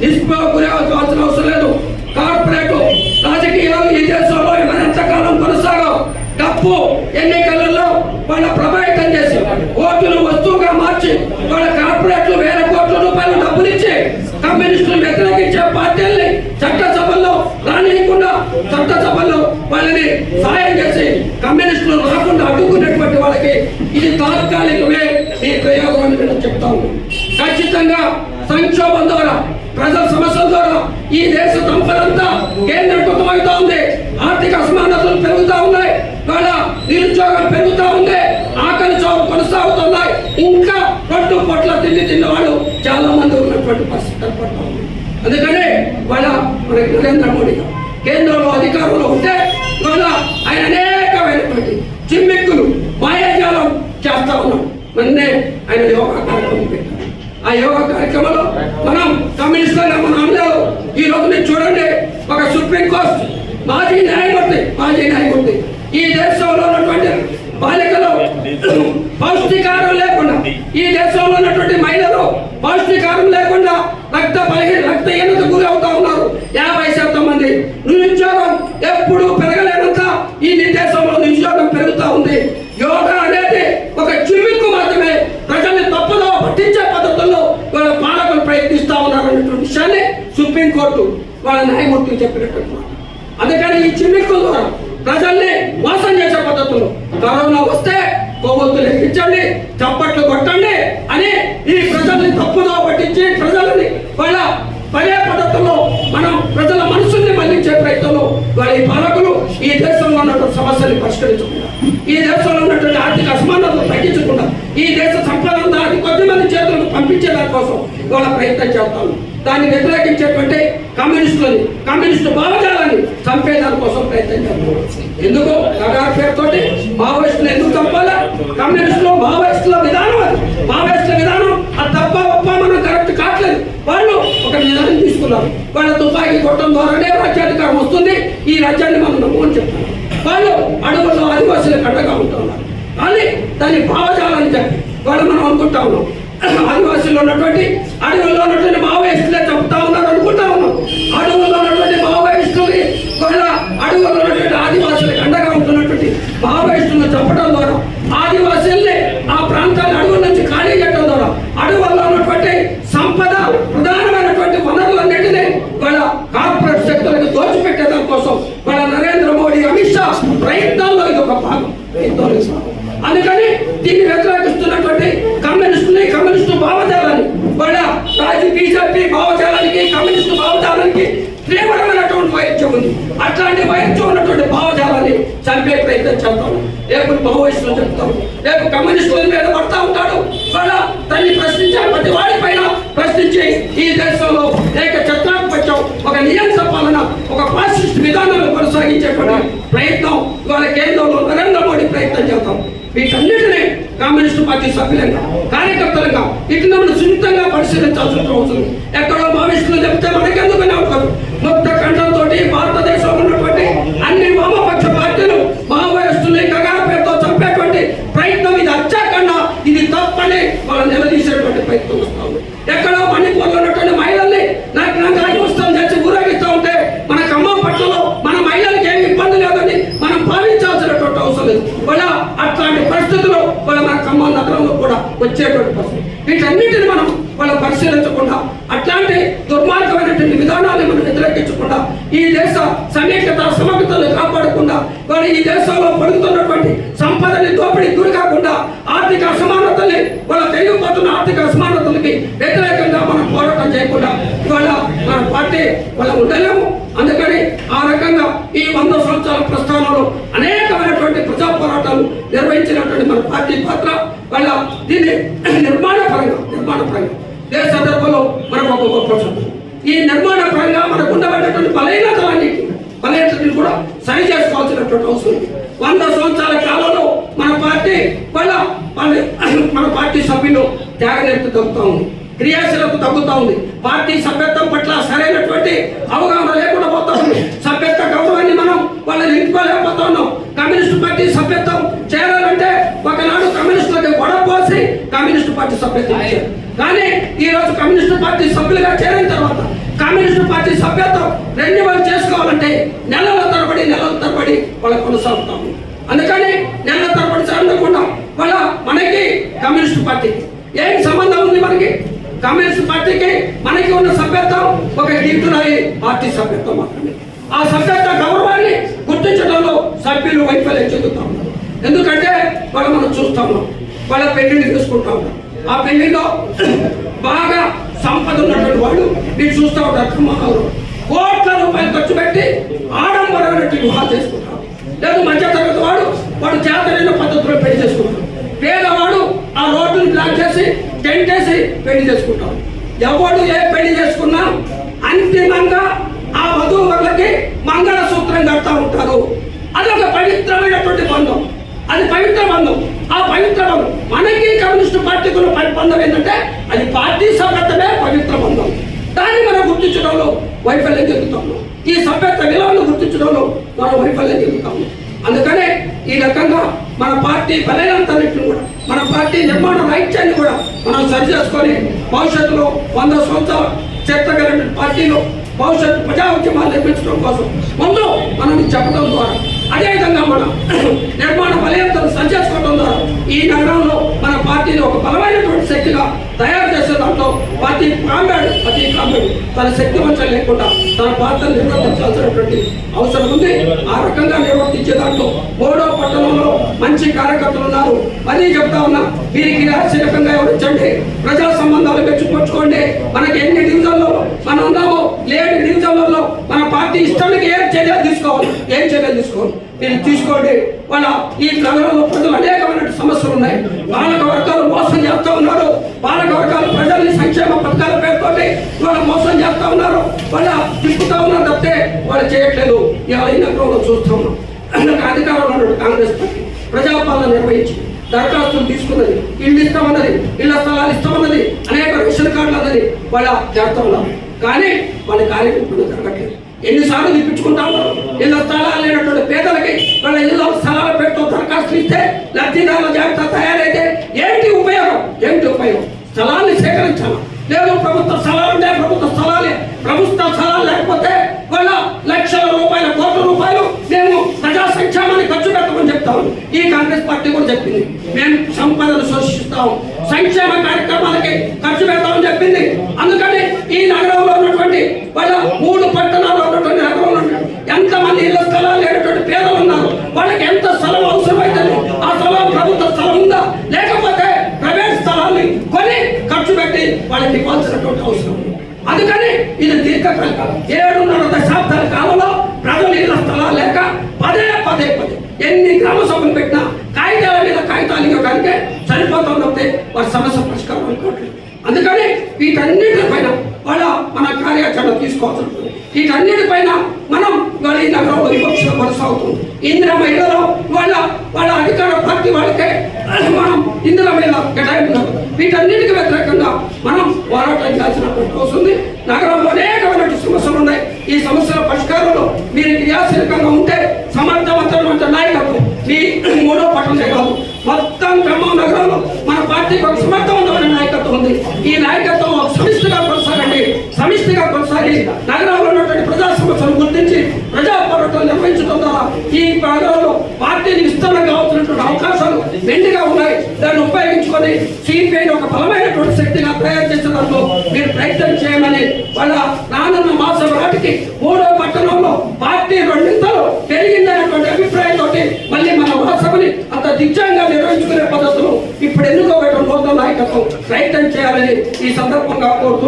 నిష్ప అవసరం లేదు కార్పొరేట్ రాజకీయాలు ఈ దేశంలో ఎంతకాలం కొనసాగవు డప్పు ఎన్నికలలో వాళ్ళ ప్రభావితం చేసి ఓటును వస్తువుగా మార్చి వాళ్ళ కార్పొరేట్లు వేల కోట్ల రూపాయలు డబ్బులు ఇచ్చి కమ్యూనిస్టులు వ్యతిరేకించే పార్టీల్ని చట్టసభల్లో రానియకుండా చట్టసభల్లో వాళ్ళని సాయం చేసి కమ్యూనిస్టులు రాకుండా అడ్డుకునేటువంటి వాళ్ళకి ఇది తాత్కాలికమే ఈ ప్రయోగం అని నేను చెప్తాను ఖచ్చితంగా సంక్షోభం ద్వారా ప్రజల సమస్యల ద్వారా ఈ దేశ సంపదంతా కేంద్రీకృతమవుతా ఉంది. ఆర్థిక అసమానతలు పెరుగుతూ ఉన్నాయి. వాళ్ళ నిరుద్యోగం పెరుగుతూ ఉంది. ఆకలి చావు కొనసాగుతున్నాయి. ఇంకా పట్టు పొట్ల తిండి తిన్న వాళ్ళు చాలా మంది ఉన్నటువంటి పరిస్థితి కనపడతా ఉంది. అందుకనే వాళ్ళ మనకి నరేంద్ర మోడీ కేంద్రంలో అధికారంలో ఉంటే వాళ్ళ ఆయన అనేకమైనటువంటి చిమ్మిక్కులు మాయాజాలం చేస్తా ఉన్నాం మొన్నే ఆయన యోగా ఆ యోగా కార్యక్రమంలో మనం కమ్యూనిస్టులుగా మన ఈ రోజు మీరు చూడండి ఒక సుప్రీం కోర్టు మాజీ న్యాయమూర్తి మాజీ న్యాయమూర్తి ఈ దేశంలో ఉన్నటువంటి బాలికలు పౌష్టికారం లేకుండా ఈ దేశంలో ఉన్నటువంటి మహిళలు పౌష్టికారం లేకుండా రక్త బలహీన రక్తహీనత గురవుతా ఉన్నారు. యాభై శాతం మంది నిరుద్యోగం ఎప్పుడు పెరగలేనంత ఈ దేశంలో నిరుద్యోగం పెరుగుతూ ఉంది. యోగా అనేది ఒక చిరుకు మాత్రమే ప్రజల్ని తప్పుదో పట్టించే పద్ధతుల్లో వాళ్ళ పాలకులు ప్రయత్నిస్తా ఉన్నారు అనేటువంటి విషయాన్ని కోర్టు వాళ్ళ న్యాయమూర్తులు చెప్పినట్టు అందుకని ఈ చిన్నెక్కుల ద్వారా ప్రజల్ని మోసం చేసే పద్ధతులు కరోనా వస్తే కొవ్వొత్తులు ఎక్కించండి చప్పట్లు కొట్టండి అని ఈ ప్రజల్ని తప్పుదో పట్టించి ప్రజలని వాళ్ళ పదే పద్ధతుల్లో మనం ప్రజల మనసుల్ని మళ్ళించే ప్రయత్నంలో వాళ్ళ ఈ పాలకులు ఈ దేశంలో ఉన్నటువంటి సమస్యల్ని పరిష్కరించకుండా ఈ దేశంలో ఉన్నటువంటి ఆర్థిక అసమానతలు తగ్గించకుండా ఈ దేశ సంపద అంతా కొద్ది మంది చేతులకు పంపించే దానికోసం వాళ్ళ ప్రయత్నం చేస్తాను. దాన్ని వ్యతిరేకించేటువంటి కమ్యూనిస్టులని కమ్యూనిస్టు భావజాలాన్ని చంపేదాని కోసం ప్రయత్నం చేస్తాను ఎందుకు కగారు పేరుతోటి మావోయిస్టులు ఎందుకు చంపాలా? కమ్యూనిస్టులు మావోయిస్టుల విధానం అది. మావోయిస్టుల విధానం అది తప్ప ఒప్ప మనం కరెక్ట్ కావట్లేదు. వాళ్ళు ఒక విధానం తీసుకున్నారు. వాళ్ళ తుపాకీ కొట్టడం ద్వారానే రాజ్యాధికారం వస్తుంది. ఈ రాజ్యాన్ని మనం నమ్ముకొని చెప్తారు వాళ్ళు అడవుల్లో ఆదివాసులకు అండగా ఉంటున్నారు కానీ దాని భావజాలని చెప్పి వాళ్ళు మనం అనుకుంటా ఉన్నాం. ఆదివాసుల్లో ఉన్నటువంటి అడవుల్లో ఉన్నటువంటి మావోయిస్టులే చంపుతా ఉన్నారు అనుకుంటా ఉన్నాం అడవుల్లో ఉన్నటువంటి మావోయిస్టులని వాళ్ళ అడవుల్లో ఉన్నటువంటి ఆదివాసులకు అండగా ఉంటున్నటువంటి మావోయిస్టులను చంపడం ద్వారా ఆదివాసుల్ని ఆ ప్రాంతాన్ని అడవుల నుంచి ఖాళీ చేయడం ద్వారా అడవుల్లో ఉన్నటువంటి సంపద ప్రధానమైనటువంటి వనరులన్నింటినీ వాళ్ళ కార్పొరేట్ శక్తులకు దోచిపెట్టేదాని కోసం వాళ్ళ నరేంద్ర మోడీ అమిత్ షా ప్రయత్నాల్లో ఇది ఒక భాగం ప్రయత్నాల్లో ఇది భాగం. అందుకని దీన్ని వ్యతిరేకిస్తున్నటువంటి కమ్యూనిస్టుని కమ్యూనిస్టు భావజాలాన్ని వాళ్ళ రాజు బీజేపీ భావజాలానికి కమ్యూనిస్ట్ భావజాలానికి తీవ్రమైనటువంటి వైద్యం ఉంది. అట్లాంటి వైద్యం ఉన్నటువంటి భావజాలాన్ని చంపే ప్రయత్నం చేస్తాం రేపు మావోయిస్టులు చెప్తాం. రేపు కమ్యూనిస్టుల మీద పడతా ఉంటాడు. వాళ్ళ తల్లి ప్రశ్నించే ప్రతి వాడి పైన ప్రశ్నించి ఈ దేశంలో లేక చట్టాధిపత్యం ఒక నియంత్ర పాలన ఒక ఫాసిస్ట్ విధానాలు కొనసాగించేటువంటి ప్రయత్నం ఇవాళ కేంద్రంలో నరేంద్ర మోడీ ప్రయత్నం చేస్తాం వీటన్నిటినీ కమ్యూనిస్ట్ పార్టీ సభ్యులంగా కార్యకర్తలంగా ఇట్లా మనం సున్నితంగా పరిశీలించాల్సిన అవసరం ఎక్కడో మావిస్టులు చెప్తే మనకెందుకు అవకాశం ముక్త కంఠంతో భారతదేశంలో ఉన్నటువంటి అన్ని వామపక్ష పార్టీలు మావోయిస్టుల్ని కగార పేరుతో చంపేటువంటి ప్రయత్నం ఇది అచ్చాకన్నా ఇది తప్పని వాళ్ళు నిలదీసేటువంటి ప్రయత్నం వస్తా ఉంది ఎక్కడో మణిపూర్లో ఉన్నటువంటి మహిళల్ని నాకు నాకు వస్తాం చేసి ఊరేగిస్తూ ఉంటే మన ఖమ్మం పట్టణంలో మన మహిళలకు ఏమి ఇబ్బంది లేదని మనం భావించాల్సినటువంటి అవసరం లేదు వాళ్ళ అట్లాంటి పరిస్థితులు వాళ్ళ మన ఖమ్మం నగరంలో కూడా వచ్చేటువంటి పరిస్థితి. వీటన్నిటిని మనం వాళ్ళ పరిశీలించకుండా అట్లాంటి దుర్మార్గమైనటువంటి విధానాన్ని మనం వ్యతిరేకించకుండా ఈ దేశ సమీకత సమగ్రతను కాపాడకుండా వాళ్ళు ఈ దేశంలో పడుతున్నటువంటి సంపదని దోపిడీ గురి కాకుండా ఆర్థిక అసమానతల్ని వాళ్ళ పెరిగిపోతున్న ఆర్థిక అసమానతలకి వ్యతిరేకంగా మనం పోరాటం చేయకుండా ఇవాళ మన పార్టీ వాళ్ళ ఉండలేము. అందుకని ఆ రకంగా ఈ వంద సంవత్సరాల ప్రస్థానంలో అనేకమైనటువంటి ప్రజా పోరాటాలు నిర్వహించినటువంటి మన పార్టీ వాళ్ళ. దీన్ని నిర్మాణ నిర్మాణపరంగా నిర్మాణ ఏ సందర్భంలో మనకు ఒక గొప్ప ఈ నిర్మాణపరంగా మనకు ఉండబడేటువంటి బలహీనతలన్నీ బలహీనతని కూడా సరి చేసుకోవాల్సినటువంటి అవసరం ఉంది. వంద సంవత్సరాల కాలంలో మన పార్టీ వాళ్ళ మన పార్టీ సభ్యులు త్యాగనిరత తగ్గుతూ ఉంది. క్రియాశీలత తగ్గుతూ ఉంది. పార్టీ సభ్యత్వం పట్ల సరైనటువంటి అవగాహన లేకుండా పోతా ఉంది. సభ్యత్వ గౌరవాన్ని మనం వాళ్ళని నింపుకోలేకపోతా ఉన్నాం. కమ్యూనిస్ట్ పార్టీ సభ్యత్వం చేరాలంటే ఒకనాడు కమ్యూనిస్ట్ పార్టీ సభ్యత్వం ఇచ్చారు కానీ ఈ రోజు కమ్యూనిస్ట్ పార్టీ సభ్యులుగా చేరిన తర్వాత పార్టీ సభ్యత్వం రెన్యువల్ చేసుకోవాలంటే నెలల తరబడి నెలల తరబడి వాళ్ళు కొనసాగుతాము. అందుకని నెలల తరబడి చదవకుండా వాళ్ళ మనకి కమ్యూనిస్ట్ పార్టీకి ఏం సంబంధం ఉంది మనకి? కమ్యూనిస్ట్ పార్టీకి మనకి ఉన్న సభ్యత్వం ఒక గిఫ్టురాయి పార్టీ సభ్యత్వం మాత్రమే. ఆ సభ్యత్వ గౌరవాన్ని గుర్తించడంలో సభ్యులు వైఫల్యం చెందుతా ఉన్నారు ఎందుకంటే వాళ్ళు మనం చూస్తా ఉన్నాం వాళ్ళ పెళ్ళిని చూసుకుంటా ఉన్నాం ఆ పెళ్ళిలో బాగా సంపద ఉన్నటువంటి వాళ్ళు నేను చూస్తూ ఉంటారు. మా కోట్ల రూపాయలు ఖర్చు పెట్టి ఆడంబరమైనటువంటి వివాహాలు చేసుకుంటారు. లేదు మధ్య తరగతి వాడు వాడు చేతనైన పద్ధతిలో పెళ్ళి చేసుకుంటాడు. పేదవాడు ఆ రోడ్డుని బ్లాక్ చేసి టెంట్ వేసి పెళ్ళి చేసుకుంటాం ఎవడు ఏ పెళ్ళి చేసుకున్నా అంతిమంగా ఆ వధువు మంగళ సూత్రం కడతా ఉంటారు. అదొక పవిత్రమైనటువంటి బంధం. అది పవిత్ర బంధం ఆ పవిత్ర బంధం మనకి కమ్యూనిస్ట్ పార్టీకి ఉన్న బంధం ఏంటంటే అది పార్టీ సభ్యతమే పవిత్ర బంధం దాన్ని మనం గుర్తించడంలో వైఫల్యం చెందుతాము. ఈ సభ్యత విలువలను గుర్తించడంలో మనం వైఫల్యం చెందుతాము. అందుకనే ఈ రకంగా మన పార్టీ బలైనంతన్నింటిని కూడా మన పార్టీ నిర్మాణ రాహిత్యాన్ని కూడా మనం సరి చేసుకొని భవిష్యత్తులో వంద సంవత్సరాల చరిత్ర పార్టీలో భవిష్యత్తు ప్రజా ఉద్యమాలు నిర్మించడం కోసం ముందు మనం చెప్పడం ద్వారా అదేవిధంగా మన నిర్మాణ బలయంతను సంచేసుకోవడం ద్వారా ఈ నగరంలో మన పార్టీని ఒక బలమైనటువంటి శక్తిగా తయారు చేసే దాంట్లో పార్టీ కాంబేడ్ ప్రతి కాంబేడ్ తన శక్తివంచం లేకుండా తన పాత్ర నిర్వర్తించాల్సినటువంటి అవసరం ఉంది. ఆ రకంగా నిర్వర్తించే దాంట్లో మూడో పట్టణంలో మంచి కార్యకర్తలు ఉన్నారు. మళ్ళీ చెప్తా ఉన్నా వీరికి రకంగా ఎవరించండి ప్రజా సంబంధాలు మెచ్చుకొచ్చుకోండి మనకి ఎన్ని డివిజన్లో మనం ఉన్నామో లేని ప్రతి ఇష్టానికి ఏం చర్యలు తీసుకోవాలి? ఏం చర్యలు తీసుకోవాలి? దీన్ని తీసుకోండి. వాళ్ళ ఈ నగరంలో ప్రజలు అనేకమైన సమస్యలు ఉన్నాయి. పాలక వర్గాలు మోసం చేస్తూ ఉన్నారు. పాలక వర్గాలు ప్రజల్ని సంక్షేమ పథకాల పేరుతోటి వాళ్ళు మోసం చేస్తూ ఉన్నారు. వాళ్ళ తిప్పుతా ఉన్నారు తప్పితే వాళ్ళు చేయట్లేదు. ఇవాళ ఈ నగరంలో చూస్తూ ఉన్నాం. అధికారంలో ఉన్నాడు కాంగ్రెస్ పార్టీ ప్రజాపాలన నిర్వహించి దరఖాస్తులు తీసుకున్నది ఇల్లు ఇస్తామన్నది ఇళ్ళ స్థలాలు ఇస్తామన్నది అనేక రేషన్ కార్డులు అన్నది వాళ్ళ చేస్తా ఉన్నారు. కానీ వాళ్ళ కార్యక్రమం జరగట్లేదు. ఎన్నిసార్లు తెప్పించుకుంటాము ఇళ్ళ స్థలాలు లేనటువంటి పేదలకి వాళ్ళ ఇళ్ళ స్థలాల పేరుతో దరఖాస్తులు ఇస్తే లబ్ధిదారుల జాబితా తయారైతే ఏంటి ఉపయోగం? ఏంటి ఉపయోగం? స్థలాన్ని సేకరించాలి? లేదు ప్రభుత్వ స్థలాలు ఉంటే ప్రభుత్వ స్థలాలే. ప్రభుత్వ స్థలాలు లేకపోతే వాళ్ళ లక్షల రూపాయల కోట్ల రూపాయలు మేము ప్రజా సంక్షేమాన్ని ఖర్చు పెట్టమని చెప్తాము ఈ కాంగ్రెస్ పార్టీ కూడా చెప్పింది. మేము సంపదను సృష్టిస్తాం సంక్షేమ కార్యక్రమాలకి ఖర్చు పెడతామని చెప్పింది. అందుకని ఈ నగరంలో ఉన్నటువంటి వాళ్ళ మూడు పట్టణాల్లో ఉన్నటువంటి నగరంలో ఉన్నటువంటి ఎంతమంది ఇళ్ళ స్థలాలు లేనటువంటి పేదలు ఉన్నారు వాళ్ళకి ఎంత స్థలం అవసరమైతే ఆ స్థలం ప్రభుత్వ స్థలం ఉందా లేకపోతే ప్రైవేట్ స్థలాన్ని కొని ఖర్చు పెట్టి వాళ్ళకి ఇవ్వాల్సినటువంటి అవసరం ఉంది. అందుకని ఇది దీర్ఘకాలిక. ఏడున్నర దశాబ్దాల కాలంలో ప్రజలు ఇళ్ళ స్థలాలు లేక పదే పదే పదే ఎన్ని గ్రామ సభలు పెట్టినా కాగితాల మీద కాగితాలు ఇవ్వడానికే సరిపోతున్నప్పుడే వారి సమస్య పరిష్కారం అనుకోవట్లేదు. అందుకని వీటన్నిటిపైన వాళ్ళ మన కార్యాచరణ తీసుకోవాల్సి ఉంటుంది వీటన్నిటిపైన మనం వాళ్ళ ఈ నగరంలో వివక్ష కొనసాగుతుంది ఇందిరా మహిళలో వాళ్ళ వాళ్ళ అధికార పార్టీ వాళ్ళకే మనం ఇందిరా మహిళ కేటాయింపున్నారు వీటన్నిటికి వ్యతిరేకంగా మనం పోరాటం చేయాల్సిన అవసరం నగరంలో అనేకమైనటువంటి సమస్యలు ఉన్నాయి. ఈ సమస్యల పరిష్కారంలో మీరు క్రియాశీలకంగా ఉంటే సమర్థవంతమైన నాయకత్వం మీ మూడో పట్టణమే కాదు మొత్తం ఖమ్మం నగరంలో మన పార్టీకి ఒక సమర్థవంతమైన నాయకత్వం ఉంది. ఈ నాయకత్వం ఒక సమిష్టిగా కొనసాగండి. సమిష్టిగా కొనసాగి నగరంలో ఉన్నటువంటి ప్రజా సమస్యలు గుర్తించి ప్రజా పోరాటం నిర్వహించడం ద్వారా ఈ నగరంలో పార్టీని విస్తరణ కావాల్సినటువంటి అవకాశాలు మెండుగా ఉన్నాయి. దాన్ని ఉపయోగించుకొని సిపిఐని ఒక బలమైనటువంటి శక్తిగా తయారు చేసేందుకు మీరు ప్రయత్నం చేయమని వాళ్ళ రానున్న మాసం నాటికి మూడో పట్టణంలో పార్టీ రెండింతలు పెరిగిందనేటువంటి అభిప్రాయంతో మళ్ళీ మన వాసవని అంత దిగ్జంగా నిర్వహించుకునే పద్ధతులు ఇప్పుడు ఎన్నుకోబెట్టిన నూతన నాయకత్వం ప్రయత్నం చేయాలని ఈ సందర్భంగా కోరుతూ